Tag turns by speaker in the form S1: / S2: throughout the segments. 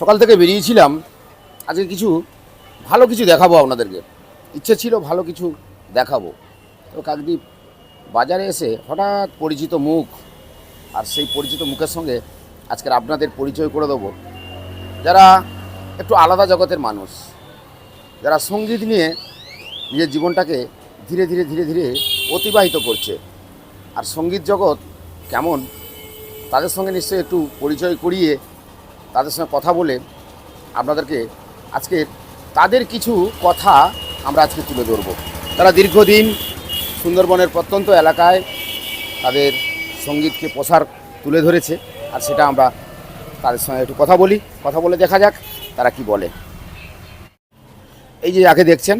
S1: সকাল থেকে বেরিয়েছিলাম। আজকে কিছু ভালো কিছু দেখাবো আপনাদেরকে। ইচ্ছে ছিল ভালো কিছু দেখাবো। তো কাকদ্বীপ বাজারে এসে হঠাৎ পরিচিত মুখ আর সেই পরিচিত মুখের সঙ্গে আজকের আপনাদের পরিচয় করে দেবো। যারা একটু আলাদা জগতের মানুষ, যারা সংগীত নিয়ে নিজের জীবনটাকে ধীরে ধীরে ধীরে ধীরে অতিবাহিত করছে, আর সংগীত জগৎ কেমন, তাদের সঙ্গে নিশ্চয়ই একটু পরিচয় করিয়ে তাদের সঙ্গে কথা বলে আপনাদেরকে আজকে তাদের কিছু কথা আমরা আজকে তুলে ধরব। তারা দীর্ঘদিন সুন্দরবনের প্রত্যন্ত এলাকায় তাদের সঙ্গীতকে প্রসার তুলে ধরেছে, আর সেটা আমরা তাদের সঙ্গে একটু কথা বলি, কথা বলে দেখা যাক তারা কি বলে। এই যে যাকে দেখছেন,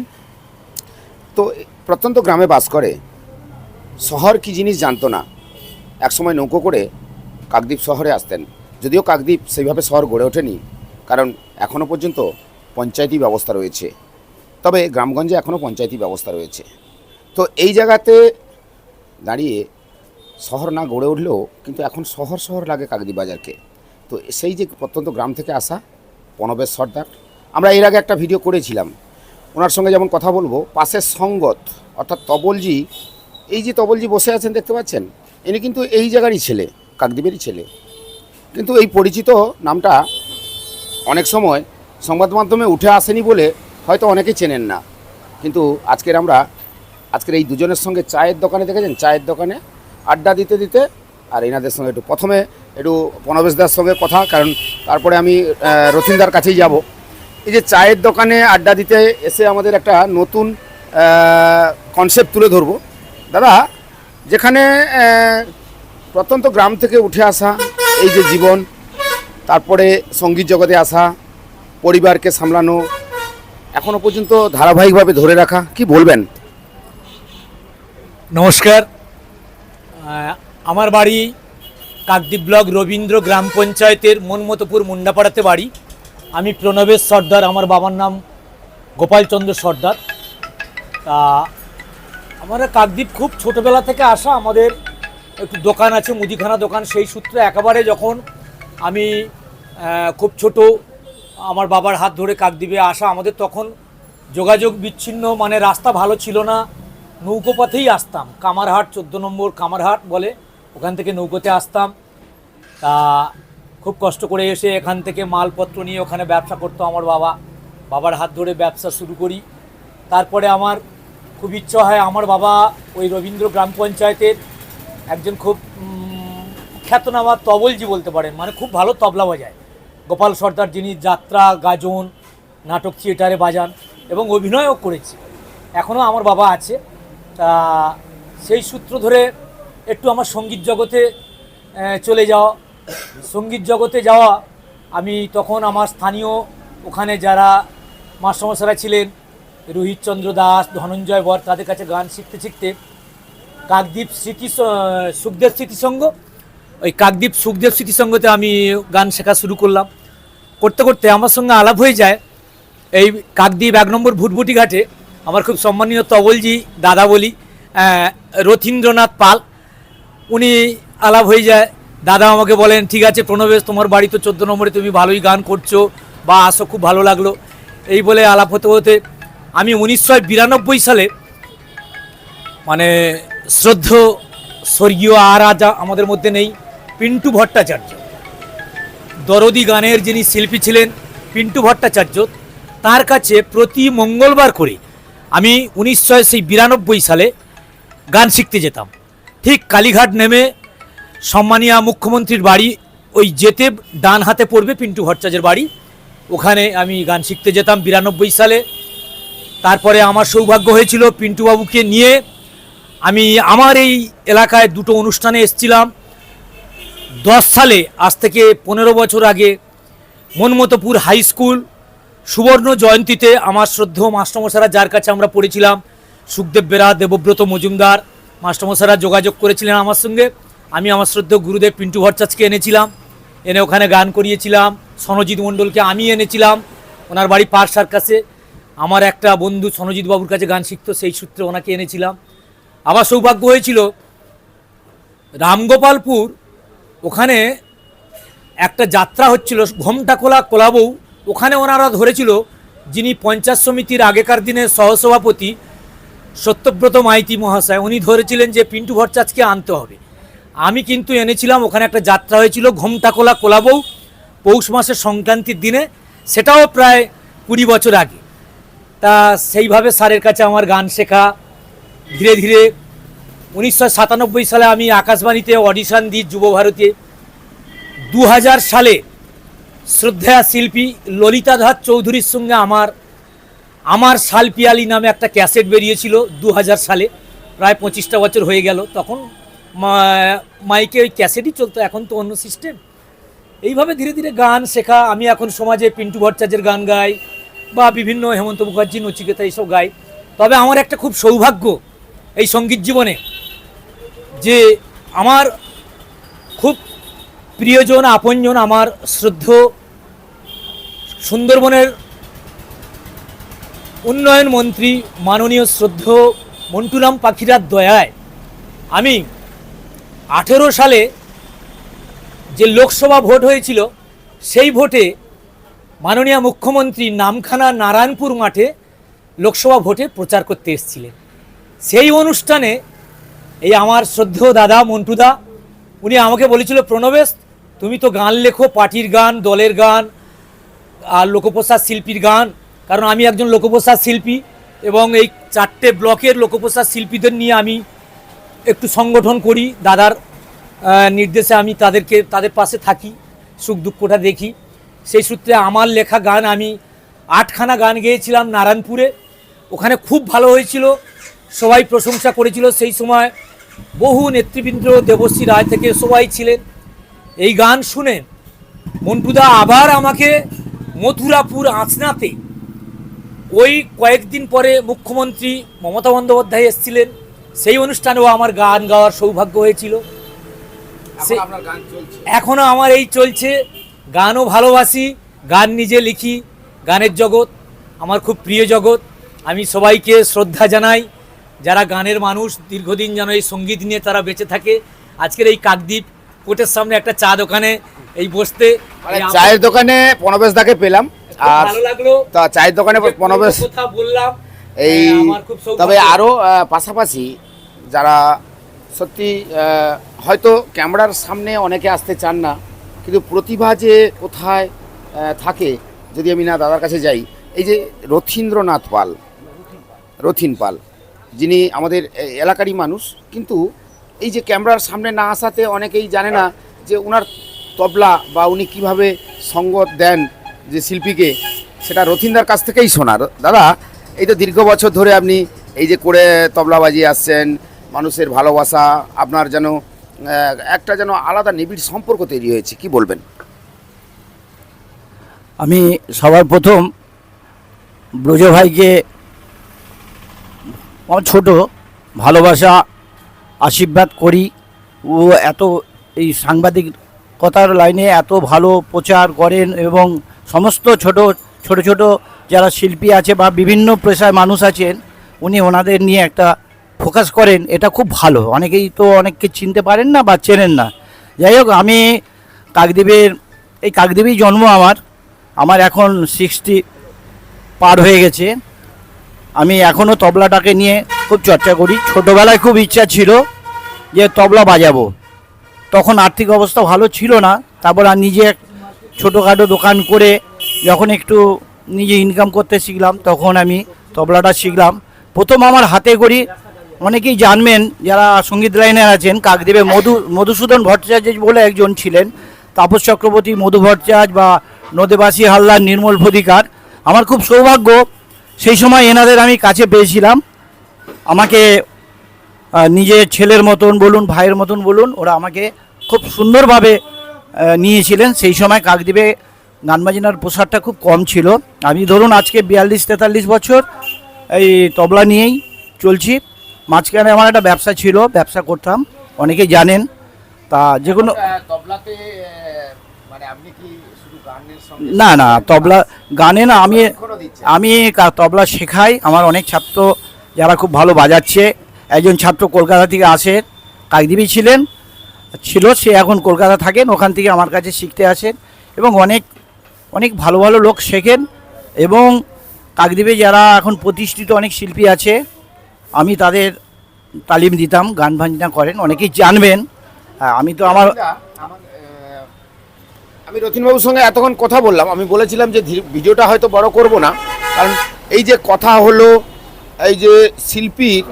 S1: তো প্রত্যন্ত গ্রামে বাস করে, শহর কি জিনিস জানতো না। একসময় নৌকো করে কাকদ্বীপ শহরে আসতেন। যদিও কাকদ্বীপ সেইভাবে শহর গড়ে ওঠেনি, কারণ এখনও পর্যন্ত পঞ্চায়েতি ব্যবস্থা রয়েছে। তবে গ্রামগঞ্জে এখনও পঞ্চায়েতি ব্যবস্থা রয়েছে। তো এই জায়গাতে দাঁড়িয়ে শহর না গড়ে উঠলেও কিন্তু এখন শহর শহর লাগে কাকদ্বীপ বাজারকে। তো সেই যে প্রত্যন্ত গ্রাম থেকে আসা প্রণবেশ সর্দার, আমরা এর আগে একটা ভিডিও করেছিলাম। ওনার সঙ্গে যেমন কথা বলব, পাশের সঙ্গত, অর্থাৎ তবলজি, এই যে তবলজি বসে আছেন দেখতে পাচ্ছেন? ইনি কিন্তু এই জায়গারই ছেলে, কাকদ্বীপেরই ছেলে। কিন্তু এই পরিচিত নামটা অনেক সময় সংবাদ মাধ্যমে উঠে আসেনি বলে হয়তো অনেকেই চেনেন না। কিন্তু আজকের আমরা, আজকের এই দুজনের সঙ্গে চায়ের দোকানে দেখেছেন? চায়ের দোকানে আড্ডা দিতে দিতে আর এনাদের সঙ্গে একটু প্রথমে একটু প্রণবেশদার সঙ্গে কথা, কারণ তারপরে আমি রথিনদার কাছেই যাব। এই যে চায়ের দোকানে আড্ডা দিতে এসে আমাদের একটা নতুন কনসেপ্ট তুলে ধরবো। দাদা, যেখানে প্রত্যন্ত গ্রাম থেকে উঠে আসা এই যে জীবন, তারপরে সংগীত জগতে আসা, পরিবারকে সামলানো, এখনও পর্যন্ত ধারাবাহিকভাবে ধরে রাখা, কি বলবেন?
S2: নমস্কার। আমার বাড়ি কাকদ্বীপ ব্লক রবীন্দ্র গ্রাম পঞ্চায়েতের মনমতপুর মুন্ডাপাড়াতে বাড়ি। আমি প্রণবেশ সর্দার, আমার বাবার নাম গোপালচন্দ্র সর্দার। তা আমরা কাকদ্বীপ খুব ছোটোবেলা থেকে আসা আমাদের একটু দোকান আছে, মুদিখানা দোকান, সেই সূত্রে একেবারে যখন আমি খুব ছোট, আমার বাবার হাত ধরে কাকদ্বীপে আসা, আমাদের তখন যোগাযোগ বিচ্ছিন্ন মানে রাস্তা ভালো ছিল না নৌকো পথেই আসতাম। কামারহাট, চোদ্দ নম্বর কামারহাট বলে, ওখান থেকে নৌকোতে আসতাম। তা খুব কষ্ট করে এসে এখান থেকে মালপত্র নিয়ে ওখানে ব্যবসা করতো আমার বাবা। বাবার হাত ধরে ব্যবসা শুরু করি। তারপরে আমার খুব ইচ্ছা হয়, আমার বাবা ওই রবীন্দ্র গ্রাম পঞ্চায়েতের একজন খুব খ্যাতনামা তবলজি বলতে পারেন মানে খুব ভালো তবলা বাজায়। গোপাল সর্দার যিনি যাত্রা, গাজন, নাটক থিয়েটারে বাজান এবং অভিনয়ও করেছে। এখনও আমার বাবা আছে। তা, সেই সূত্র ধরে একটু আমার সংগীত জগতে চলে যাওয়া। সংগীত জগতে যাওয়া, আমি তখন আমার স্থানীয়, ওখানে যারা মাস্টারমশারা ছিলেন, রোহিতচন্দ্র দাস, ধনঞ্জয় বর, তাদের কাছে গান শিখতে শিখতে কাকদ্বীপ স্মৃতি সুখদেব স্মৃতিসঙ্গ ওই কাকদ্বীপ সুখদেব স্মৃতিসঙ্গতে আমি গান শেখা শুরু করলাম। করতে করতে আমার সঙ্গে আলাপ হয়ে যায়। এই কাকদ্বীপ এক নম্বর ভুটভুটি ঘাটে আমার খুব সম্মানীয় তবলজি দাদা বলি রথীন্দ্রনাথ পাল। উনি আলাপ হয়ে যায়, দাদা আমাকে বলেন, ঠিক আছে প্রণবেশ, তোমার বাড়ি তো চোদ্দ নম্বরে তুমি ভালোই গান করছ বা আসো, খুব ভালো লাগল। এই বলে আলাপ হতে হতে আমি উনিশশো বিরানব্বই সালে মানে শ্রদ্ধ স্বর্গীয় আর আজ আমাদের মধ্যে নেই, পিন্টু ভট্টাচার্য। দরদি গানের যিনি শিল্পী ছিলেন পিন্টু ভট্টাচার্য, তার কাছে প্রতি মঙ্গলবার করে আমি উনিশশো সেই বিরানব্বই সালে গান শিখতে যেতাম। ঠিক কালীঘাট নেমে সম্মানীয় মুখ্যমন্ত্রীর বাড়ি ওই যেতে ডান হাতে পড়বে পিন্টু ভট্টাচার্যের বাড়ি, ওখানে আমি গান শিখতে যেতাম বিরানব্বই সালে। তারপরে আমার সৌভাগ্য হয়েছিল পিন্টুবাবুকে নিয়ে আমি আমার এই এলাকায় দুটো অনুষ্ঠানে এসেছিলাম। দশ সালে, আজ থেকে পনেরো বছর আগে, মনমতপুর হাই স্কুল, সুবর্ণ জয়ন্তীতে আমার শ্রদ্ধেয় মাস্টারমশারা যার কাছে আমরা পড়েছিলাম, সুখদেব বেরা, দেবব্রত মজুমদার মাস্টারমশারা যোগাযোগ করেছিলেন আমার সঙ্গে। আমি আমার শ্রদ্ধেয় গুরুদেব পিন্টু ভট্টাচার্যকে এনেছিলাম, এনে ওখানে গান করিয়েছিলাম, সনজিৎ মণ্ডলকে আমি এনেছিলাম, ওনার বাড়ি পার সার্কাসে আমার একটা বন্ধু সনজিৎ বাবুর কাছে গান শিখতো, সেই সূত্রে ওনাকে এনেছিলাম। আবার সৌভাগ্য হয়েছিল। রামগোপালপুর ওখানে একটা যাত্রা হচ্ছিল ঘোমটাখোলা কোলাবউ। ওখানে ওনারা ধরেছিল যিনি পঞ্চায়েত সমিতির আগেকার দিনের সহসভাপতি সত্যব্রত মাইতি মহাশয়, উনি ধরেছিলেন যে পিন্টু ভট্টাচার্যকে আনতে হবে। আমি কিন্তু এনেছিলাম, ওখানে একটা যাত্রা হয়েছিল ঘোমটাখোলা কোলাবউ পৌষ মাসের সংক্রান্তির দিনে। সেটাও প্রায় কুড়ি বছর আগে। তা সেইভাবে স্যারের কাছে আমার গান শেখা ধীরে ধীরে উনিশশো সাতানব্বই সালে আমি আকাশবাণীতে অডিশন দিই যুবভারতী দু সালে শ্রদ্ধা শিল্পী ললিতা ধাত চৌধুরীর সঙ্গে আমার আমার শালপিয়ালি নামে একটা ক্যাসেট বেরিয়েছিল দু হাজার সালে, প্রায় পঁচিশটা বছর হয়ে গেল। তখন মাইকে ওই ক্যাসেটই চলতো, এখন তো অন্য সিস্টেম। এইভাবে ধীরে ধীরে গান শেখা, আমি এখন সমাজে পিন্টু ভট্টাচার্যের গান গাই বা বিভিন্ন হেমন্ত মুখার্জি, নচিকেতা এইসব গাই। তবে আমার একটা খুব সৌভাগ্য এই সংগীত জীবনে যে আমার খুব প্রিয়জন, আপনজন, আমার শ্রদ্ধ সুন্দরবনের উন্নয়ন মন্ত্রী, মাননীয় শ্রদ্ধ মন্টুরাম পাখিরার দয়ায় আমি আঠেরো সালে যে লোকসভা ভোট হয়েছিল, সেই ভোটে মাননীয় মুখ্যমন্ত্রী নামখানা নারায়ণপুর মাঠে লোকসভা ভোটে প্রচার করতে এসেছিলেন। সেই অনুষ্ঠানে এই আমার শ্রদ্ধেয় দাদা মন্টুদা, উনি আমাকে বলেছিল, প্রণবেশ, তুমি তো গান লেখো, পার্টির গান, দলের গান, আর লোকপ্রসাদ শিল্পীর গান, কারণ আমি একজন লোকপ্রসাদ শিল্পী এবং এই চারটে ব্লকের লোকপ্রসাদ শিল্পীদের নিয়ে আমি একটু সংগঠন করি। দাদার নির্দেশে আমি তাদেরকে, তাদের পাশে থাকি, সুখ দুঃখটা দেখি। সেই সূত্রে আমার লেখা গান আমি আটখানা গান গেয়েছিলাম নারায়ণপুরে। ওখানে খুব ভালো হয়েছিল। সবাই প্রশংসা করেছিল। সেই সময় বহু নেতৃবৃন্দ দেবশ্রী রায় থেকে সবাই ছিলেন। এই গান শুনে মন্টুদা আবার আমাকে মথুরাপুর আঁচনাতে ওই কয়েকদিন পরে মুখ্যমন্ত্রী মমতা বন্দ্যোপাধ্যায় এসেছিলেন। সেই অনুষ্ঠানেও আমার গান গাওয়ার সৌভাগ্য হয়েছিল। এখনও আমার এই চলছে। গানও ভালোবাসি গান নিজে লিখি। গানের জগৎ আমার খুব প্রিয় জগৎ। আমি সবাইকে শ্রদ্ধা জানাই। যারা গানের মানুষ দীর্ঘদিন যেন এই সংগীত নিয়ে তারা বেঁচে থাকে। আজকের এই কাকদ্বীপ কোর্টের সামনে একটা চা দোকানে এই বসতে
S1: মানে চায়ের দোকানে প্রণবেশ দাকে পেলাম। আর
S2: ভালো লাগল।
S1: তা চায়ের দোকানে প্রণবেশ
S2: কথা বললাম।
S1: এই
S2: হ্যাঁ।
S1: তবে আরও পাশাপাশি যারা সত্যি হয়তো ক্যামেরার সামনে অনেকে আসতে চান না কিন্তু প্রতিভা যে কোথায় থাকে যদি আমি না দাদার কাছে যাই এই যে রথীন্দ্রনাথ পাল রথিন পাল যিনি আমাদের এলাকারই মানুষ, কিন্তু এই যে ক্যামেরার সামনে না আসাতে অনেকেই জানে না যে ওনার তবলা বা উনি কীভাবে সঙ্গত দেন যে শিল্পীকে, সেটা রথিনদার কাছ থেকেই শোনা। দাদা, এই তো দীর্ঘ বছর ধরে আপনি এই যে করে তবলা বাজিয়ে আসছেন, মানুষের ভালোবাসা, আপনার যেন একটা যেন আলাদা নিবিড় সম্পর্ক তৈরি হয়েছে, কি বলবেন?
S3: আমি সবার প্রথম ব্রজ ভাইকে আমার ছোট, ভালোবাসা, আশীর্বাদ করি। ও এত এই সাংবাদিকতার লাইনে এত ভালো প্রচার করেন এবং সমস্ত ছোট ছোট ছোট যারা শিল্পী আছে বা বিভিন্ন পেশায় মানুষ আছেন, উনি ওনাদের নিয়ে একটা ফোকাস করেন, এটা খুব ভালো। অনেকেই তো অনেককে চিনতে পারেন না বা চেনেন না। যাই হোক, আমি কাকদ্বীপের, এই কাকদ্বীপেই জন্ম আমার। আমার এখন সিক্সটি পার হয়ে গেছে। আমি এখনও তবলাটাকে নিয়ে খুব চর্চা করি। ছোটোবেলায় খুব ইচ্ছা ছিল যে তবলা বাজাবো। তখন আর্থিক অবস্থা ভালো ছিল না। তারপর আর নিজে ছোটোখাটো দোকান করে যখন একটু নিজে ইনকাম করতে শিখলাম, তখন আমি তবলাটা শিখলাম। প্রথম আমার হাতে করি, অনেকেই জানবেন যারা সংগীত লাইনে আছেন, কাকদ্বীপে মধু, মধুসূদন ভট্টাচার্য বলে একজন ছিলেন, তাপস চক্রবর্তী, মধু ভট্টাচার্য বা নদেবাসী হালদার নির্মল ফদিকার আমার খুব সৌভাগ্য সেই সময় এনাদের আমি কাছে পেয়েছিলাম। আমাকে নিজের ছেলের মতন বলুন, ভাইয়ের মতন বলুন, ওরা আমাকে খুব সুন্দরভাবে নিয়েছিলেন। সেই সময় কাকদ্বীপে গান বাজনার প্রসারটা খুব কম ছিল। আমি ধরুন আজকে বিয়াল্লিশ, তেতাল্লিশ বছর এই তবলা নিয়েই চলছি। মাঝখানে আমার একটা ব্যবসা ছিল, ব্যবসা করতাম অনেকেই জানেন। তা যে কোনো
S1: তবলাতে মানে আপনি কি
S3: না না তবলা গানে না আমি আমি তবলা শেখাই। আমার অনেক ছাত্র যারা খুব ভালো বাজাচ্ছে। একজন ছাত্র কলকাতা থেকে আসে কাকদ্বীপই ছিলেন ছিল সে এখন কলকাতা থাকেন ওখান থেকে আমার কাছে শিখতে আসেন এবং অনেক অনেক ভালো ভালো লোক শেখেন এবং কাকদ্বীপে যারা এখন প্রতিষ্ঠিত অনেক শিল্পী আছে আমি তাদের তালিম দিতাম গান ভাঞ্জনা করেন অনেকেই জানবেন। আমি তো আমার
S1: আমি রতিনবাবুর সঙ্গে এতক্ষণ কথা বললাম, আমি বলেছিলাম যে ভিডিওটা হয়তো বড় করব না, কারণ এই যে কথা হলো, এই যে শিল্পীর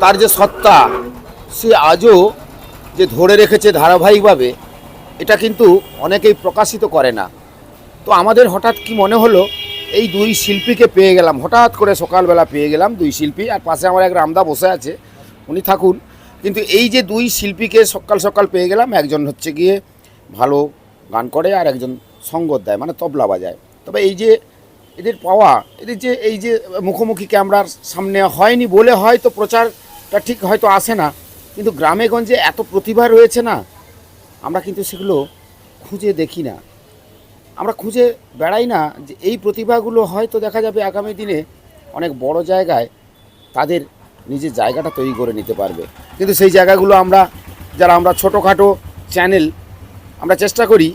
S1: তার যে সত্তা, সে আজও যে ধরে রেখেছে ধারাবাহিকভাবে, এটা কিন্তু অনেকেই প্রকাশিত করে না। তো আমাদের হঠাৎ কি মনে হলো, এই দুই শিল্পীকে পেয়ে গেলাম, হঠাৎ করে সকালবেলা পেয়ে গেলাম দুই শিল্পী, আর পাশে আমার এক রামদা বসে আছে, উনি থাকুন। কিন্তু এই যে দুই শিল্পীকে সকাল সকাল পেয়ে গেলাম, একজন হচ্ছে গিয়ে ভালো গান করে আর একজন সঙ্গত দেয় মানে তবলা বাজায়। তবে এই যে এদের পাওয়া, এদের যে এই যে মুখোমুখি ক্যামেরার সামনে হয়নি বলে হয়তো প্রচারটা ঠিক হয়তো আসে না, কিন্তু গ্রামে গঞ্জে এত প্রতিভা রয়েছে না, আমরা কিন্তু সেগুলো খুঁজে দেখি না। আমরা খুঁজে বেড়াই না যে এই প্রতিভাগুলো হয়তো দেখা যাবে আগামী দিনে অনেক বড় জায়গায় তাদের নিজের জায়গাটা তৈরি করে নিতে পারবে। কিন্তু সেই জায়গাগুলো আমরা, যারা আমরা ছোটোখাটো চ্যানেল আমরা চেষ্টা করি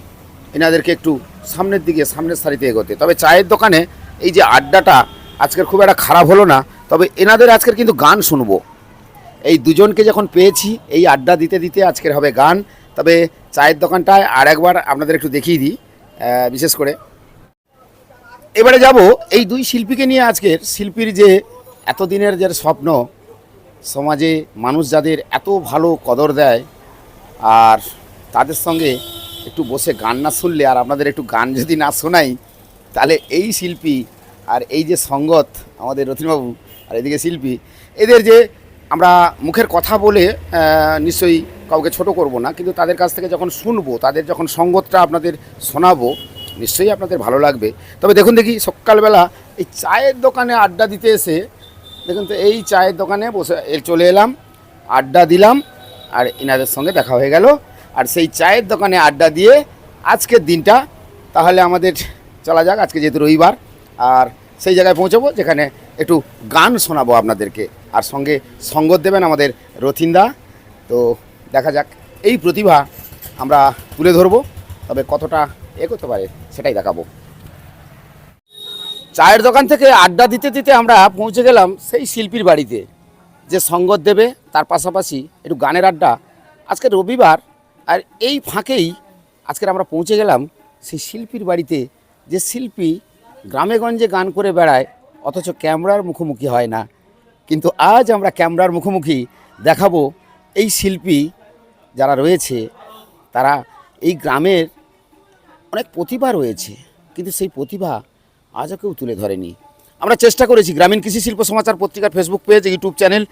S1: এনাদেরকে একটু সামনের দিকে, সামনের সারিতে এগোতে। তবে চায়ের দোকানে এই যে আড্ডাটা আজকের খুব একটা খারাপ হলো না, তবে এনাদের আজকের কিন্তু গান শুনব। এই দুজনকে যখন পেয়েছি, এই আড্ডা দিতে দিতে আজকের হবে গান। তবে চায়ের দোকানটায় আর একবার আপনাদের একটু দেখিয়ে দিই বিশেষ করে। এবারে যাব এই দুই শিল্পীকে নিয়ে আজকের। শিল্পীর যে এতদিনের যে স্বপ্ন, সমাজে মানুষ যাদের এত ভালো কদর দেয়, আর তাদের সঙ্গে একটু বসে গান না শুনলে আর আপনাদের একটু গান যদি না শোনাই, তাহলে এই শিল্পী আর এই যে সঙ্গত আমাদের রতিনবাবু আর এদিকে শিল্পী, এদের যে আমরা মুখের কথা বলে নিশ্চয়ই কাউকে ছোট করব না, কিন্তু তাদের কাছ থেকে যখন শুনব, তাদের যখন সঙ্গতটা আপনাদের শোনাবো, নিশ্চয়ই আপনাদের ভালো লাগবে। তবে দেখুন দেখি, সকালবেলা এই চায়ের দোকানে আড্ডা দিতে এসে, দেখুন তো এই চায়ের দোকানে বসে চলে এলাম, আড্ডা দিলাম, আর এনাদের সঙ্গে দেখা হয়ে গেল। আর সেই চায়ের দোকানে আড্ডা দিয়ে আজকের দিনটা তাহলে আমাদের চলা যাক, আজকে যেহেতু রবিবার, আর সেই জায়গায় পৌঁছাবো যেখানে একটু গান শোনাবো আপনাদেরকে। আর সঙ্গে সঙ্গত দেবেন আমাদের রথিনদা তো দেখা যাক, এই প্রতিভা আমরা তুলে ধরবো, তবে কতটা এগোতে পারে সেটাই দেখাবো। চায়ের দোকান থেকে আড্ডা দিতে দিতে আমরা পৌঁছে গেলাম সেই শিল্পীর বাড়িতে। যে সঙ্গত দেবে, তার পাশাপাশি একটু গানের আড্ডা। আজকে রবিবার আর এই ফাঁকেই আজকের আমরা পৌঁছে গেলাম সেই শিল্পীর বাড়িতে, যে শিল্পী গ্রামেগঞ্জে গান করে বেড়ায়, অথচ ক্যামেরার মুখোমুখি হয় না। কিন্তু আজ আমরা ক্যামেরার মুখোমুখি দেখাবো এই শিল্পী যারা রয়েছে, তারা এই গ্রামের অনেক প্রতিভা রয়েছে, কিন্তু সেই প্রতিভা আজও কেউ তুলে ধরেনি। আমরা চেষ্টা করেছি, গ্রামীণ কৃষি শিল্প সমাচার পত্রিকার ফেসবুক পেজ ইউটিউব চ্যানেল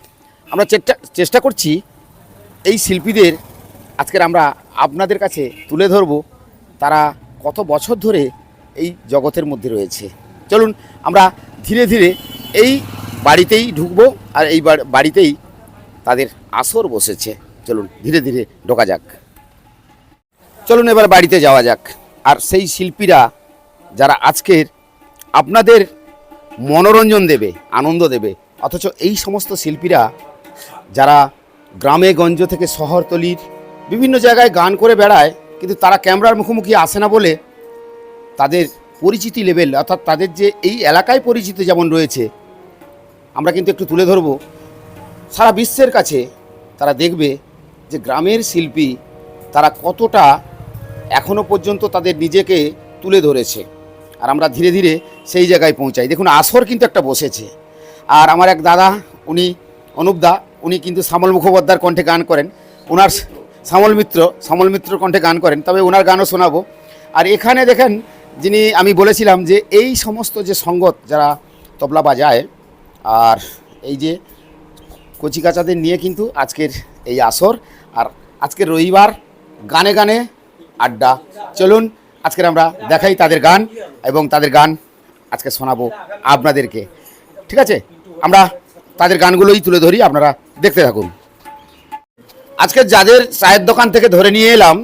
S1: আমরা চেষ্টা চেষ্টা করছি এই শিল্পীদের আজকের আমরা আপনাদের কাছে তুলে ধরব তারা কত বছর ধরে এই জগতের মধ্যে রয়েছে। চলুন, আমরা ধীরে ধীরে এই বাড়িতেই ঢুকবো আর এই বাড়িতেই তাদের আসর বসেছে। চলুন, ধীরে ধীরে ঢোকা যাক। চলুন এবার বাড়িতে যাওয়া যাক। আর সেই শিল্পীরা যারা আজকের আপনাদের মনোরঞ্জন দেবে, আনন্দ দেবে, অথচ এই সমস্ত শিল্পীরা যারা গ্রামে গঞ্জ থেকে শহরতলির বিভিন্ন জায়গায় গান করে বেড়ায়, কিন্তু তারা ক্যামেরার মুখোমুখি আসে না বলে তাদের পরিচিতি লেভেল অর্থাৎ তাদের যে এই এলাকায় পরিচিতি যেমন রয়েছে, আমরা কিন্তু একটু তুলে ধরবো। সারা বিশ্বের কাছে তারা দেখবে যে গ্রামের শিল্পী তারা কতটা এখনও পর্যন্ত তাদের নিজেকে তুলে ধরেছে। আর আমরা ধীরে ধীরে সেই জায়গায় পৌঁছাই। দেখুন, আসর কিন্তু একটা বসেছে। আর আমার এক দাদা, উনি অনুপদা উনি কিন্তু শ্যামল মুখোপাধ্যায়ের কণ্ঠে গান করেন। ওনার শ্যামল মিত্র শ্যামল মিত্র কণ্ঠে গান করেন, তবে ওনার গানও শোনাবো। আর এখানে দেখেন, যিনি আমি বলেছিলাম যে এই সমস্ত যে সঙ্গত যারা তবলা বাজায়, আর এই যে কচিকাচাদের নিয়ে কিন্তু আজকের এই আসর, আর আজকের রবিবার গানে গানে আড্ডা। চলুন, আজকের আমরা দেখাই তাদের গান এবং তাদের গান আজকে শোনাবো আপনাদেরকে। ঠিক আছে? আমরা তাদের গানগুলোই তুলে ধরি, আপনারা দেখতে থাকুন। আজকে যাদের চায়ের দোকান থেকে ধরে নিয়ে এলাম,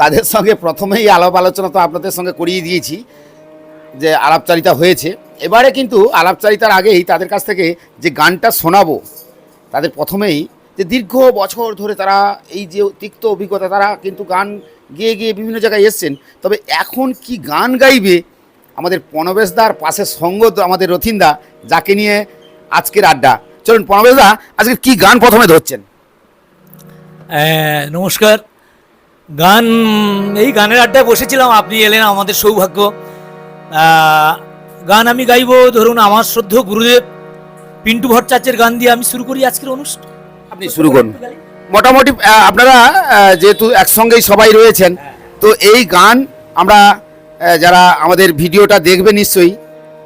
S1: তাদের সঙ্গে প্রথমেই আলাপ আলোচনা তো আপনাদের সঙ্গে করিয়ে দিয়েছি, যে আলাপচারিতা হয়েছে। এবারে কিন্তু আলাপচারিতার আগেই তাদের কাছ থেকে যে গানটা শোনাবো, তাদের প্রথমেই যে দীর্ঘ বছর ধরে তারা এই যে তিক্ত অভিজ্ঞতা, তারা কিন্তু গান গিয়ে গিয়ে বিভিন্ন জায়গায় এসছেন। তবে এখন কি গান গাইবে আমাদের পনবেশদার পাশে সঙ্গ আমাদের রথিন্দা, যাকে নিয়ে আজকের আড্ডা। চলুন পনবেশদা আজকে কি গান প্রথমে ধরছেন?
S4: নমস্কার। গান এই গানের আড্ডায় বসেছিলাম আপনি এলেন আমাদের সৌভাগ্য। গান আমি গাইব ধরুন আমার শ্রদ্ধ গুরুদেব পিন্টু ভট্টাচার্যের গান দিয়ে আমি শুরু করি আজকের অনুষ্ঠান।
S1: আপনি শুরু করুন। মোটামুটি আপনারা যেহেতু একসঙ্গেই সবাই রয়েছেন তো এই গান আমরা যারা আমাদের ভিডিওটা দেখবে নিশ্চয়ই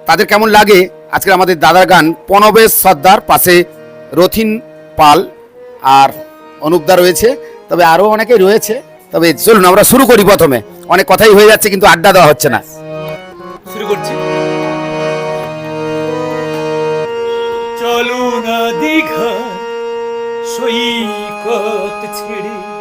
S1: তাদের কেমন লাগে? আজকে আমাদের দাদার গান পনবেশ সর্দার পাশে রথিন পাল আর অনুপদা রয়েছে, তবে আরও অনেকে রয়েছে। তবে চলুন, আমরা শুরু করি প্রথমে। অনেক কথাই হয়ে যাচ্ছে, কিন্তু আড্ডা দেওয়া হচ্ছে না।
S4: শুরু করছি। চলুন দীঘা, সৈকত ছেড়ে।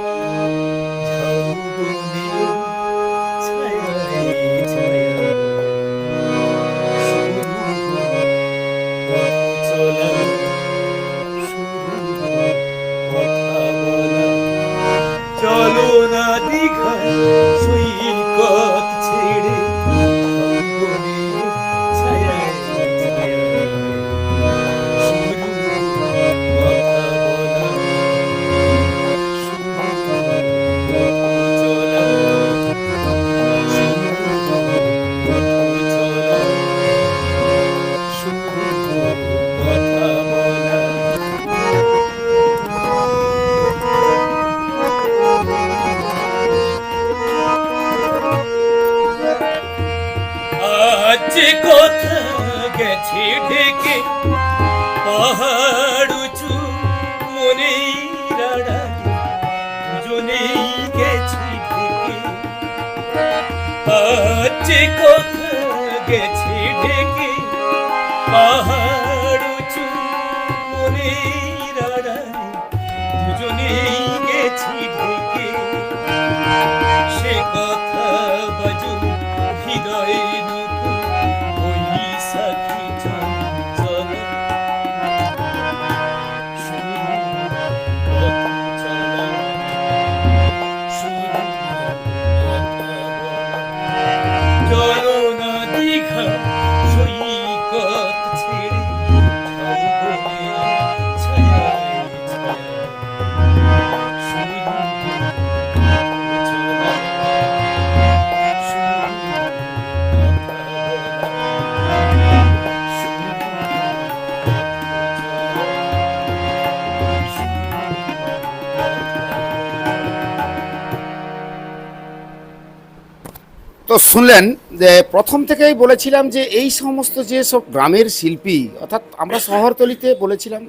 S1: শুনলেন যে প্রথম থেকেই বলেছিলাম যে এই সমস্ত যে সব গ্রামের শিল্পী, অর্থাৎ আমরা শহরতলিতে বলেছিলাম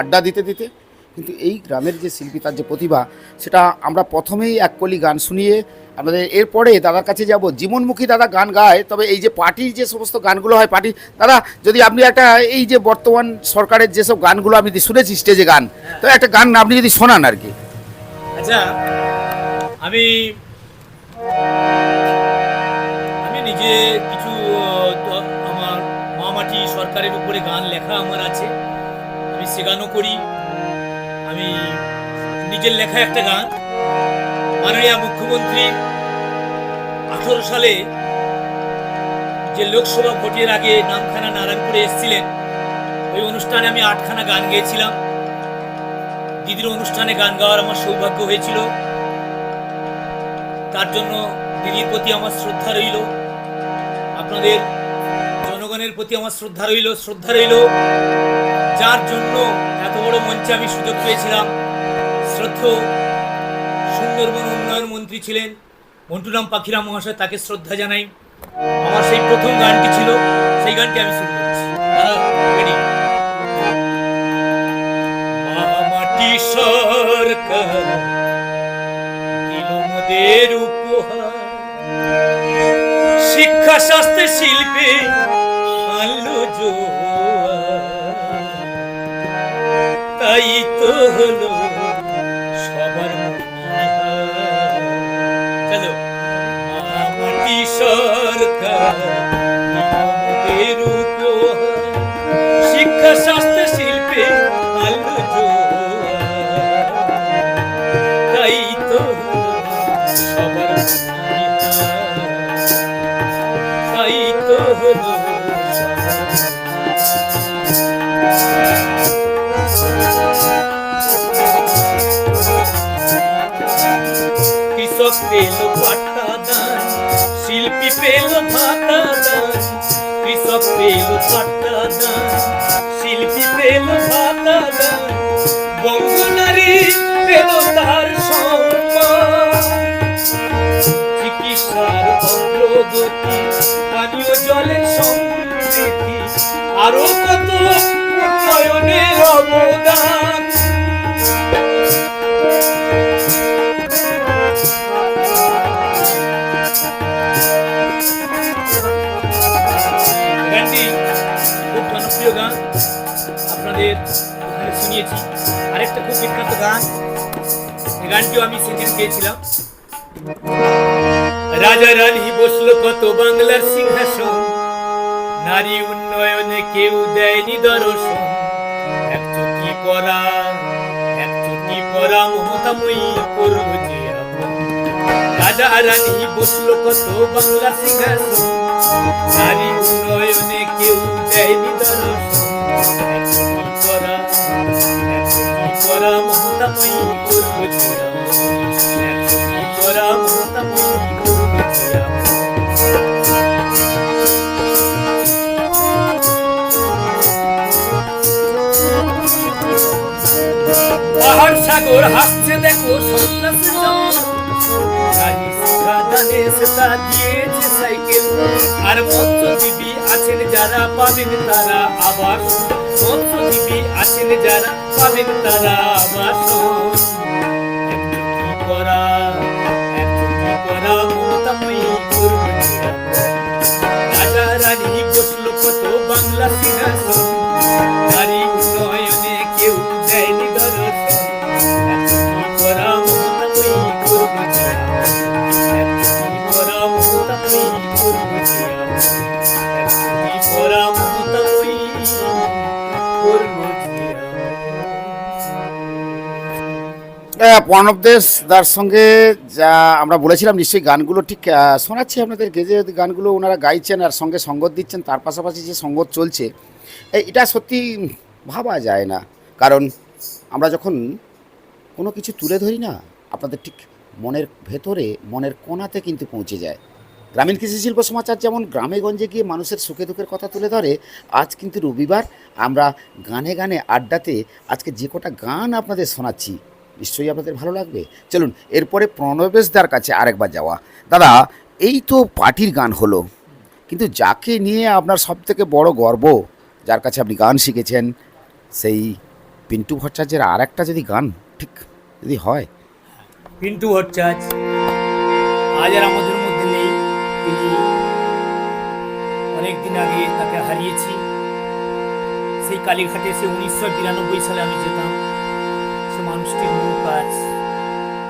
S1: আড্ডা দিতে দিতে, কিন্তু এই গ্রামের যে শিল্পী, তার যে প্রতিভা, সেটা আমরা প্রথমেই এক কলি গান শুনিয়ে আমাদের এরপরে দাদার কাছে যাব। জীবনমুখী দাদা গান গায়, তবে এই যে পার্টির যে সমস্ত গানগুলো হয়, পার্টি, দাদা, যদি আপনি একটা এই যে বর্তমান সরকারের যেসব গানগুলো আমি শুনেছি, স্টেজে গান, তো একটা গান আপনি যদি শোনান আর কি।
S4: আচ্ছা আমি নিজে কিছু আমার মামাটি সরকারের উপরে গান লেখা আমার আছে। আমি সে গানও করি। আমি নিজের লেখা একটা গান। মাননীয় মুখ্যমন্ত্রী, আঠারো সালে যে লোকসভা ভোটের আগে নামখানা নারায়ণপুরে এসেছিলেন, ওই অনুষ্ঠানে আমি আটখানা গান গেয়েছিলাম। দিদির অনুষ্ঠানে গান গাওয়ার আমার সৌভাগ্য হয়েছিল। তার জন্য দিদির প্রতি আমার শ্রদ্ধা রইল। আপনাদের জনগণের প্রতি আমার শ্রদ্ধা রইল শ্রদ্ধা রইল। যার জন্য এত বড় মঞ্চে আমি সুযোগ পেয়েছিলাম। শ্রদ্ধ সুন্দরবন উন্নয়ন মন্ত্রী ছিলেন মন্টুরাম পাখিরা মহাশয়, তাকে শ্রদ্ধা জানাই। আমার সেই প্রথম গানটি ছিল, সেই গানটি আমি শুরু করছি। সরকার শিক্ষা শাস্ত্রে শিল্পে আলো। তাই তো হলো সবার। চলো মামাটি পেল শিল্পী পেল কৃষক পেল শিল্পী পেল বঙ্গনারী পেল তার চিকিৎসার অগ্রগতি, পানীয় জলের আরও কত উন্নয়নের অবদান। গানটিও আমি সেদিন গেয়েছিলাম রাজা রানী বসল কত বাংলার সিংহাসন। নারী উন্নয়নে কেউ দেয়নি দর্শন। এক চুটি পরা, এক চুটি পরা যে রাজা রানী বসল কত বাংলার সিংহাসন। নারী উন্নয়নে কেউ দেয়নি দর্শন। এক চুটি পরা, এক চুটি পরা যে সেটা দিয়েছে সাইকেল। আর মৎস্যজীবী আছেন যারা, পাবেন তারা আবার মৎস্যজীবী আছেন যারা, পাবেন তারা আবার করা রাজা রানী বসল কত বাংলা সিংহাসন করবে একচুটি করা মমতাময়ী করবে
S1: আহ, প্রণব দেশ তার সঙ্গে যা আমরা বলেছিলাম নিশ্চয়ই গানগুলো ঠিক শোনাচ্ছি আপনাদেরকে যে গানগুলো ওনারা গাইছেন আর সঙ্গে সঙ্গত দিচ্ছেন তার পাশাপাশি যে সঙ্গত চলছে এটা সত্যি ভাবা যায় না। কারণ আমরা যখন কোনো কিছু তুলে ধরি না আপনাদের ঠিক মনের ভেতরে মনের কোনাতে কিন্তু পৌঁছে যায়। গ্রামীণ কৃষি শিল্প সমাচার যেমন গ্রামে গঞ্জে গিয়ে মানুষের সুখে দুঃখের কথা তুলে ধরে, আজ কিন্তু রবিবার আমরা গানে গানে আড্ডাতে আজকে যে কটা গান আপনাদের শোনাচ্ছি, নিশ্চয়ই আপনাদের ভালো লাগবে। চলুন, এরপরে প্রণবেশদার কাছে আরেকবার যাওয়া। দাদা, এই তো পার্টির গান হলো, কিন্তু যাকে নিয়ে আপনার সব থেকে বড় গর্ব, যার কাছে আপনি গান শিখেছেন, সেই পিন্টু ভট্টাচার্যের আর একটা যদি গান, ঠিক যদি হয়।
S4: পিন্টু ভট্টাচার্য অনেকদিন আগে তাকে হারিয়েছি। সেই কালীঘাটে সে উনিশশো বিরানব্বই সালে আমি যেতাম। সে মানুষটির মুখ আজ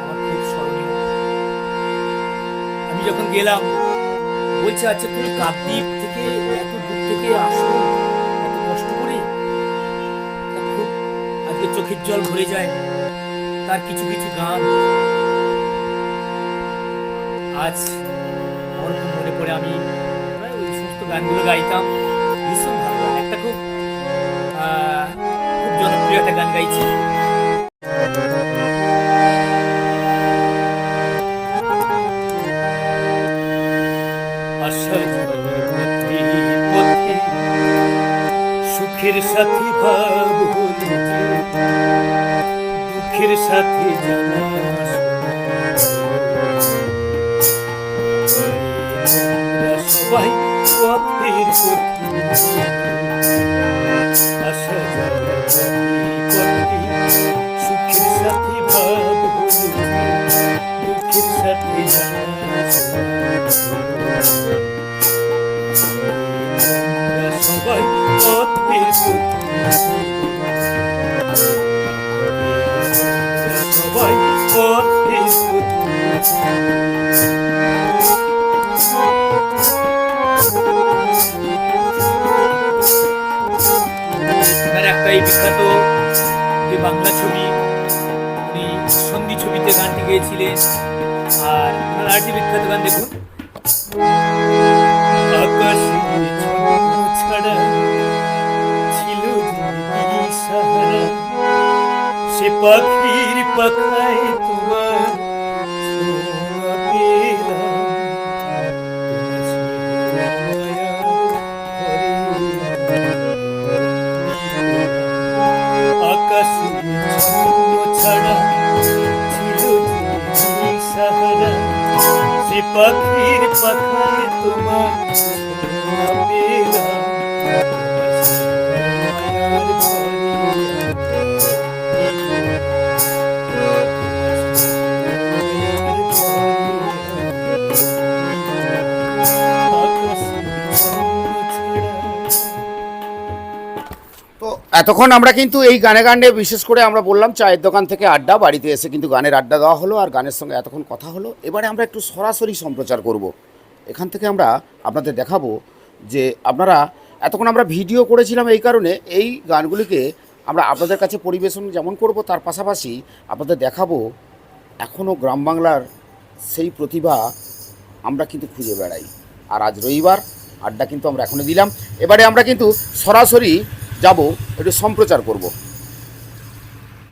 S4: আমার খুব স্মরণীয়। আমি যখন গেলাম, বলছে আচ্ছা তুমি কাকদ্বীপ থেকে এত দূর থেকে আসো, এত কষ্ট করে? খুব আজকে চোখের জল ভরে যায়, তার কিছু কিছু গান। আজ আমার মনে পড়ে, আমি গানগুলো গাইতাম। ভীষণ ভালো গান একটা খুব খুব জনপ্রিয় একটা গান গাইছি। সুখের সাথী দুঃখের সাথে জানা। আমরা Thank you. গিয়েছিলেন আর ওনার আরেকটি বিখ্যাত গান দেখুন। সে
S1: পাখি Пакли, пакли, туман. এতক্ষণ আমরা কিন্তু এই গানে গানে বিশেষ করে আমরা বললাম চায়ের দোকান থেকে আড্ডা, বাড়িতে এসে কিন্তু গানের আড্ডা দেওয়া হলো আর গানের সঙ্গে এতক্ষণ কথা হলো। এবারে আমরা একটু সরাসরি সম্প্রচার করব। এখান থেকে আমরা আপনাদের দেখাবো যে আপনারা, এতক্ষণ আমরা ভিডিও করেছিলাম এই কারণে এই গানগুলিকে আমরা আপনাদের কাছে পরিবেশন যেমন করব, তার পাশাপাশি আপনাদের দেখাবো এখনও গ্রাম বাংলার সেই প্রতিভা আমরা কিন্তু খুঁজে বেড়াই। আর আজ রবিবার, আড্ডা কিন্তু আমরা এখনও দিলাম। এবারে আমরা কিন্তু সরাসরি যাব একটু সম্প্রচার করব।